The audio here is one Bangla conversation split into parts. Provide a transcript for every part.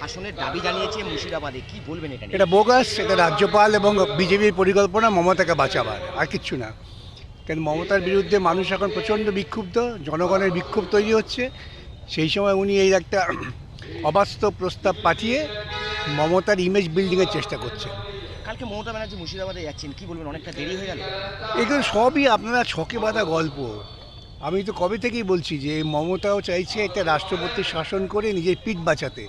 শাসনের দাবি জানিয়েছে মুর্শিদাবাদে। কি বলবেন এটা এটা বোগাস এটা রাজ্যপাল এবং বিজেপির পরিকল্পনা মমতাকে বাঁচাবার আর কিচ্ছু না। কারণ মমতার বিরুদ্ধে মানুষ এখন প্রচণ্ড বিক্ষুব্ধ জনগণের বিক্ষোভ তৈরি হচ্ছে। সেই সময় উনি এই একটা অবাস্তব প্রস্তাব পাঠিয়ে মমতার ইমেজ বিল্ডিংয়ের চেষ্টা করছেন। কালকে মমতা ব্যানার্জি মুর্শিদাবাদে যাচ্ছেন কি বলবেন? অনেকটা দেরি হয়ে গেল। এগুলো সবই আপনারা ছকে বাঁধা গল্প। আমি তো কবে থেকেই বলছি যে মমতাও চাইছে একটা রাষ্ট্রপতি শাসন করে নিজের পিঠ বাঁচাতে।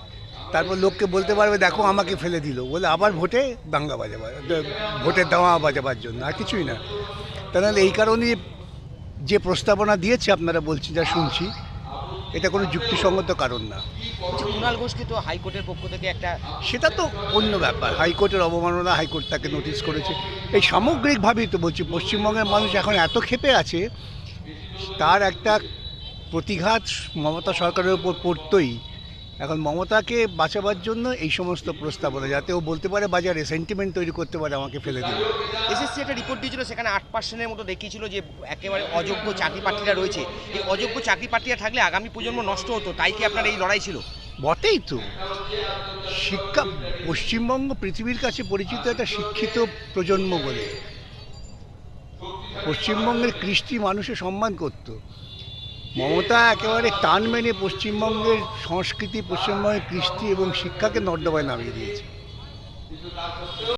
তারপর লোককে বলতে পারবে দেখো আমাকে ফেলে দিল। বলে আবার ভোটে দাঙ্গা বাজাবার ভোটের দাওয়া বাজাবার জন্য আর কিছুই না। তাহলে এই কারণে যে প্রস্তাবনা দিয়েছে আপনারা বলছেন যা শুনছি এটা কোনো যুক্তিসঙ্গত কারণ না। বলছি, কুণাল ঘোষকে তো হাইকোর্টের পক্ষ থেকে একটা সেটা তো অন্য ব্যাপার। হাইকোর্টের অবমাননা হাইকোর্ট তাকে নোটিশ করেছে। এই সামগ্রিকভাবেই তো বলছি পশ্চিমবঙ্গের মানুষ এখন এত ক্ষেপে আছে তার একটা প্রতিঘাত মমতা সরকারের উপর পড়তই। এখন মমতাকে বাঁচাবার জন্য এই সমস্ত প্রস্তাবনা যাতে ও বলতে পারে বাজারে সেন্টিমেন্ট তৈরি করতে পারে আমাকে ফেলে দিল এসএসসি একটা রিপোর্ট দিয়েছিল সেখানে আট পার্সেন্টের মতো দেখিয়েছিল যে একেবারে অযোগ্য চাকরি প্রার্থীরা রয়েছে। এই অযোগ্য চাকরি প্রার্থীরা থাকলে আগামী প্রজন্ম নষ্ট হতো তাই কি আপনার এই লড়াই ছিল? বটেই তো। শিক্ষা পশ্চিমবঙ্গ পৃথিবীর কাছে পরিচিত একটা শিক্ষিত প্রজন্ম বলে। পশ্চিমবঙ্গের কৃষ্টি মানুষের সম্মান করত। মমতা একেবারে টান মেনে পশ্চিমবঙ্গের সংস্কৃতি পশ্চিমবঙ্গের কৃষ্টি এবং শিক্ষাকে নর্দমায় নামিয়ে দিয়েছে।